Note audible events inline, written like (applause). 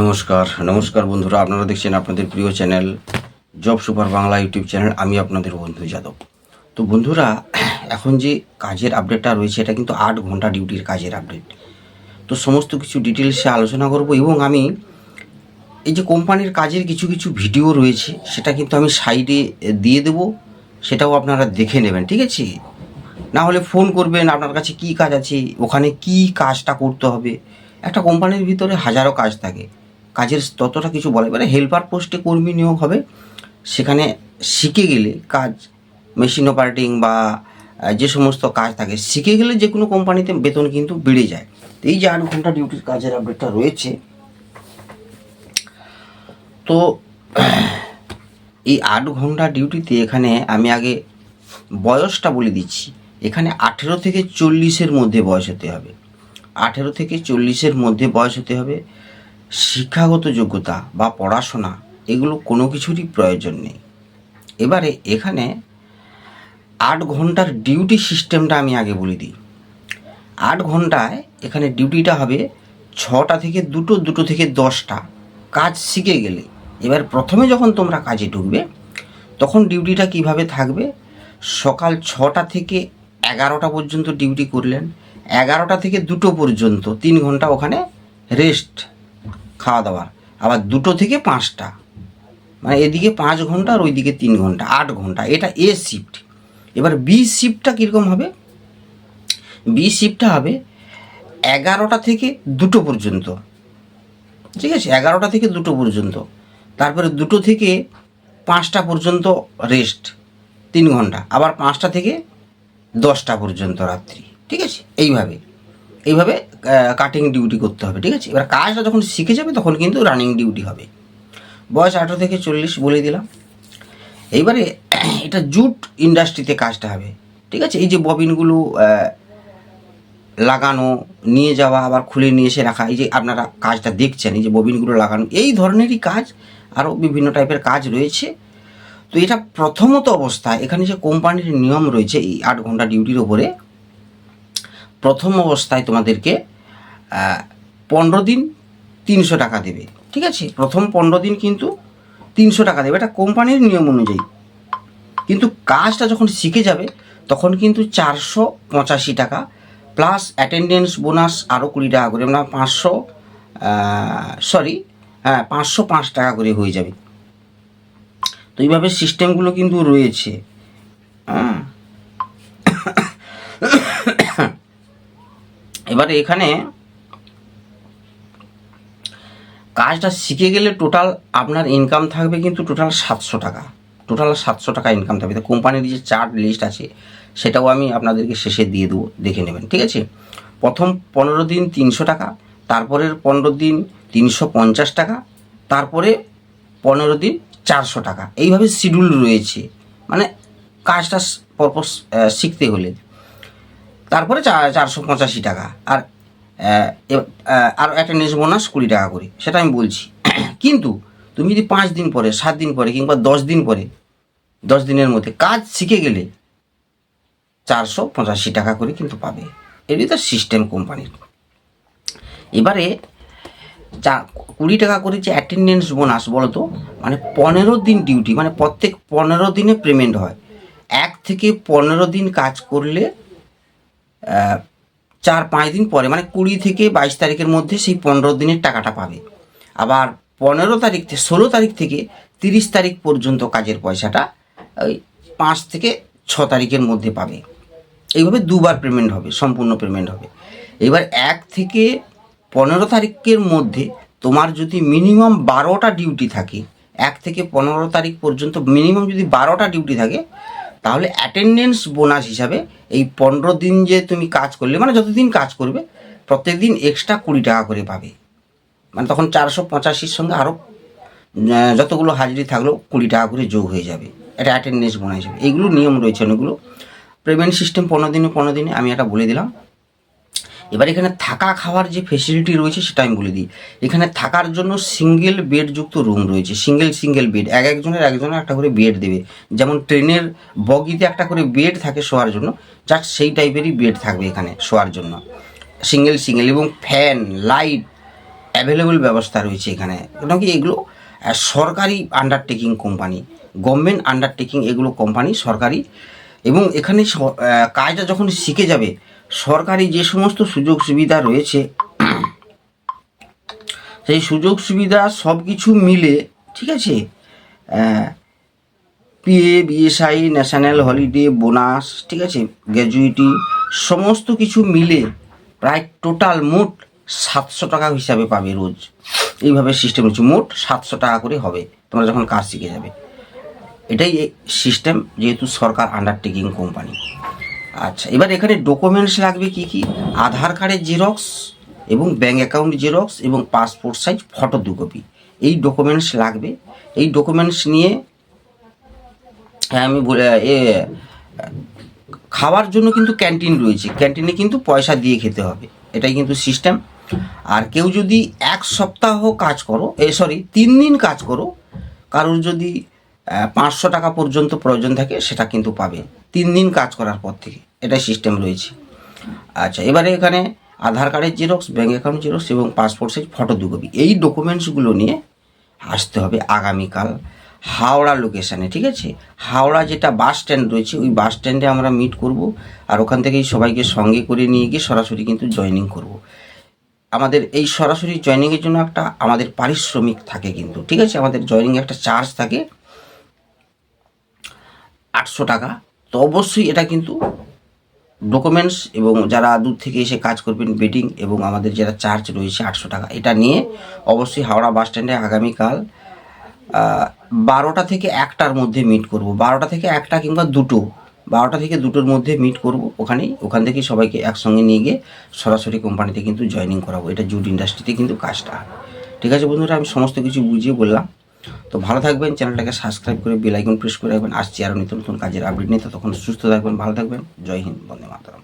নমস্কার নমস্কার বন্ধুরা, আপনারা দেখছেন আপনাদের প্রিয় channel job super Bangla YouTube channel, আমি আপনাদের বন্ধু যাদব। তো বন্ধুরা, এখন যে কাজের আপডেটটা রয়েছে, এটা কিন্তু আট ঘণ্টা ডিউটির কাজের আপডেট তো সমস্ত কিছু ডিটেলসে আলোচনা করব এবং আমি এই যে কোম্পানির কাজের কিছু কিছু ভিডিও রয়েছে, সেটা কিন্তু আমি সাইডে দিয়ে দেব, সেটাও আপনারা দেখে নেবেন, ঠিক আছে? না হলে ফোন করবেন, আপনার কাছে কি কাজ আছে, ওখানে কি কাজটা করতে হবে? একটা কোম্পানির ভিতরে হাজারো কাজ থাকে। কাজের ততটা কিছু বলে মানে হেল্পার পোস্টে কর্মী নিয়োগ হবে। সেখানে শিখে গেলে কাজ মেশিন অপারেটিং বা যে সমস্ত কাজ থাকে, শিখে গেলে যে কোনো কোম্পানিতে বেতন কিন্তু বেড়ে যায়। তো এই যে আট ঘণ্টা ডিউটির কাজের আপডেটটা রয়েছে। তো, এই আট ঘণ্টা ডিউটিতে এখানে আমি আগে বয়সটা বলে দিচ্ছি। এখানে আঠেরো থেকে চল্লিশের মধ্যে বয়স হতে হবে। আঠেরো থেকে চল্লিশের মধ্যে বয়স হতে হবে। শিক্ষাগত যোগ্যতা বা পড়াশোনা, এগুলো কোনো কিছুরই প্রয়োজন নেই। এবারে এখানে আট ঘণ্টার ডিউটি সিস্টেমটা আমি আগে বলে দিই। আট ঘন্টায় এখানে ডিউটিটা হবে ছটা থেকে দুটো দুটো থেকে দশটা। কাজ শিখে গেলে। এবার প্রথমে যখন তোমরা কাজে ঢুকবে, তখন ডিউটিটা কীভাবে থাকবে? সকাল ছটা থেকে এগারোটা পর্যন্ত ডিউটি করলেন। এগারোটা থেকে দুটো পর্যন্ত, তিন ঘণ্টা ওখানে রেস্ট খাওয়া দাওয়ার আবার দুটো থেকে পাঁচটা। মানে এদিকে পাঁচ ঘণ্টা আর ওইদিকে তিন ঘণ্টা, আট ঘণ্টা। এটা এ শিফট এবার বি শিফটটা কীরকম হবে? বি শিফটটা হবে এগারোটা থেকে দুটো পর্যন্ত। ঠিক আছে? এগারোটা থেকে দুটো পর্যন্ত। তারপরে দুটো থেকে পাঁচটা পর্যন্ত রেস্ট তিন ঘণ্টা। আবার পাঁচটা থেকে দশটা পর্যন্ত রাত্রি। ঠিক আছে? এইভাবে। এইভাবে কাটিং ডিউটি করতে হবে, ঠিক আছে? এবার কাজটা যখন শিখে যাবে, তখন কিন্তু রানিং ডিউটি হবে। বয়স আঠেরো থেকে চল্লিশ বলে দিলাম। এইবারে (clears throat) এটা জুট ইন্ডাস্ট্রিতে কাজটা হবে, ঠিক আছে? এই যে ববিনগুলো লাগানো, নিয়ে যাওয়া, আবার খুলে নিয়ে এসে রাখা, এই যে আপনারা কাজটা দেখছেন, এই যে ববিনগুলো লাগানো, এই ধরনেরই কাজ আরও বিভিন্ন টাইপের কাজ রয়েছে। তো এটা প্রথমত অবস্থায় এখানে যে কোম্পানির নিয়ম রয়েছে, এই আট ঘণ্টা ডিউটির ওপরে প্রথম অবস্থায় তোমাদেরকে পনেরো দিন তিনশো টাকা দেবে, ঠিক আছে? প্রথম পনেরো দিন কিন্তু তিনশো টাকা দেবে, এটা কোম্পানির নিয়ম অনুযায়ী। কিন্তু কাজটা যখন শিখে যাবে, তখন কিন্তু চারশো পঁচাশি টাকা প্লাস অ্যাটেন্ডেন্স বোনাস আরও কুড়ি টাকা করে মানে পাঁচশো সরি হ্যাঁ পাঁচশো পাঁচ টাকা করে হয়ে যাবে। তো এইভাবে সিস্টেমগুলো কিন্তু রয়েছে। হ্যাঁ। (coughs) এবারে এখানে কাজটা শিখে গেলে টোটাল আপনার ইনকাম থাকবে কিন্তু টোটাল সাতশো টাকা। টোটাল সাতশো টাকা ইনকাম থাকবে। তো কোম্পানির যে চার্ট লিস্ট আছে, সেটাও আমি আপনাদেরকে শেষে দিয়ে দেবো, দেখে নেবেন, ঠিক আছে? প্রথম পনেরো দিন তিনশো টাকা, তারপরের পনেরো দিন তিনশো পঞ্চাশ টাকা, তারপরে পনেরো দিন চারশো টাকা। এইভাবে শিডিউল রয়েছে। মানে কাজটা পরপর শিখতে হলে। তারপরে চারশো পঁচাশি টাকা। আর আর অ্যাটেন্ডেন্স বোনাস কুড়ি টাকা করে। সেটা আমি বলছি। (clears throat) কিন্তু তুমি যদি পাঁচ দিন পরে, সাত দিন পরে কিংবা দশ দিন পরে, দশ দিনের মধ্যে কাজ শিখে গেলে চারশো পঁচাশি টাকা করে কিন্তু পাবে। এটি তো সিস্টেম কোম্পানির এবারে চা কুড়ি টাকা করে যে অ্যাটেন্ডেন্স বোনাস বলো তো মানে পনেরো দিন ডিউটি মানে প্রত্যেক পনেরো দিনে পেমেন্ট হয়। এক থেকে পনেরো দিন কাজ করলে চার পাঁচ দিন পরে মানে কুড়ি থেকে বাইশ তারিখের মধ্যে সেই পনেরো দিনের টাকাটা পাবে। আবার পনেরো তারিখ থেকে, ষোলো তারিখ থেকে তিরিশ তারিখ পর্যন্ত কাজের পয়সাটা ওই পাঁচ থেকে ছ তারিখের মধ্যে পাবে। এইভাবে দুবার পেমেন্ট হবে, সম্পূর্ণ পেমেন্ট হবে। এবার এক থেকে পনেরো তারিখের মধ্যে তোমার যদি মিনিমাম বারোটা ডিউটি থাকে, এক থেকে পনেরো তারিখ পর্যন্ত মিনিমাম যদি বারোটা ডিউটি থাকে তাহলে অ্যাটেন্ডেন্স বোনাস হিসাবে এই পনেরো দিন যে তুমি কাজ করলে মানে যতদিন কাজ করবে প্রত্যেক দিন এক্সট্রা কুড়ি টাকা করে পাবে। মানে তখন চারশো পঁচাশির সঙ্গে আরও যতগুলো হাজিরি থাকল কুড়ি টাকা করে যোগ হয়ে যাবে। এটা অ্যাটেন্ডেন্স বোনাস হিসাবে। এইগুলো নিয়ম রয়েছে অনেকগুলো। পেমেন্ট সিস্টেম পনেরো দিনে পনেরো দিনে, আমি এটা বলে দিলাম। এবার এখানে থাকা খাওয়ার যে ফেসিলিটি রয়েছে সেটা আমি বলে দিই। এখানে থাকার জন্য সিঙ্গেল বেডযুক্ত রুম রয়েছে। সিঙ্গেল সিঙ্গেল বেড এক একজনের একজনের একটা করে বেড দেবে। যেমন ট্রেনের বগিতে একটা করে বেড থাকে শোয়ার জন্য জাস্ট সেই টাইপেরই বেড থাকবে এখানে শোয়ার জন্য। সিঙ্গেল সিঙ্গেল এবং ফ্যান লাইট অ্যাভেলেবল ব্যবস্থা রয়েছে এখানে। কি এগুলো সরকারি আন্ডারটেকিং কোম্পানি গভর্নমেন্ট আন্ডারটেকিং এগুলো কোম্পানি সরকারি এবং এখানে কাজটা যখন শিখে যাবে সরকারি যে সমস্ত সুযোগ সুবিধা রয়েছে, সেই সুযোগ সুবিধা সব কিছু মিলে, ঠিক আছে? PF ESI national holiday bonus ঠিক আছে? গ্র্যাজুইটি সমস্ত কিছু মিলে প্রায় টোটাল মোট সাতশো টাকা হিসাবে পাবে রোজ। এইভাবে সিস্টেম হচ্ছে মোট সাতশো টাকা করে হবে। তোমরা যখন কাজ শিখে যাবে। এটাই সিস্টেম যেহেতু সরকার আন্ডারটেকিং কোম্পানি আচ্ছা এবার এখানে ডকুমেন্টস লাগবে কি কি? আধার কার্ডের জেরক্স এবং ব্যাঙ্ক অ্যাকাউন্ট জেরক্স এবং পাসপোর্ট সাইজ ফটো দু কপি এই ডকুমেন্টস লাগবে। এই ডকুমেন্টস নিয়ে হ্যাঁ আমি বলে, এ, খাওয়ার জন্য কিন্তু ক্যান্টিন রয়েছে। ক্যান্টিনে কিন্তু পয়সা দিয়ে খেতে হবে। এটাই কিন্তু সিস্টেম আর কেউ যদি এক সপ্তাহ কাজ করো, এ সরি তিন দিন কাজ করো, কারোর যদি পাঁচশো টাকা পর্যন্ত প্রয়োজন থাকে, সেটা কিন্তু পাবে। তিন দিন কাজ করার পর থেকে এটাই সিস্টেম রয়েছে। আচ্ছা এবারে এখানে আধার কার্ডের জেরক্স ব্যাঙ্ক অ্যাকাউন্ট জেরক্স এবং পাসপোর্ট সাইজ ফটো দু কপি এই ডকুমেন্টসগুলো নিয়ে আসতে হবে আগামীকাল হাওড়া লোকেশানে ঠিক আছে? হাওড়া যেটা বাস স্ট্যান্ড রয়েছে, ওই বাস স্ট্যান্ডে আমরা মিট করব আর ওখান থেকেই সবাইকে সঙ্গে করে নিয়ে গিয়ে সরাসরি কিন্তু জয়েনিং করব। আমাদের এই সরাসরি জয়েনিংয়ের জন্য একটা আমাদের পারিশ্রমিক থাকে কিন্তু, ঠিক আছে? আমাদের জয়েনিং একটা চার্জ থাকে। আটশো টাকা। তো অবশ্যই এটা কিন্তু ডকুমেন্টস এবং যারা দূর থেকে এসে কাজ করবেন বেটিং এবং আমাদের যারা চার্জ রয়েছে আটশো টাকা, এটা নিয়ে অবশ্যই হাওড়া বাস স্ট্যান্ডে আগামীকাল বারোটা থেকে একটার মধ্যে মিট করব। বারোটা থেকে একটা কিংবা দুটো, বারোটা থেকে দুটোর মধ্যে মিট করব ওখানেই। ওখান থেকেই সবাইকে একসঙ্গে নিয়ে গিয়ে সরাসরি কোম্পানিতে কিন্তু জয়েনিং করাবো। এটা জুট ইন্ডাস্ট্রিতে কিন্তু কাজটা ঠিক আছে বন্ধুরা, আমি সমস্ত কিছু বুঝিয়ে বললাম। তো ভালো থাকবেন, চ্যানেলটাকে সাবস্ক্রাইব করে বেল প্রেস করে রাখবেন। আসছি আরও নিত্য নতুন কাজের আপডেট নিয়ে। তখন সুস্থ থাকবেন, ভালো থাকবেন। জয় হিন্দ, বন্দে মাতরম।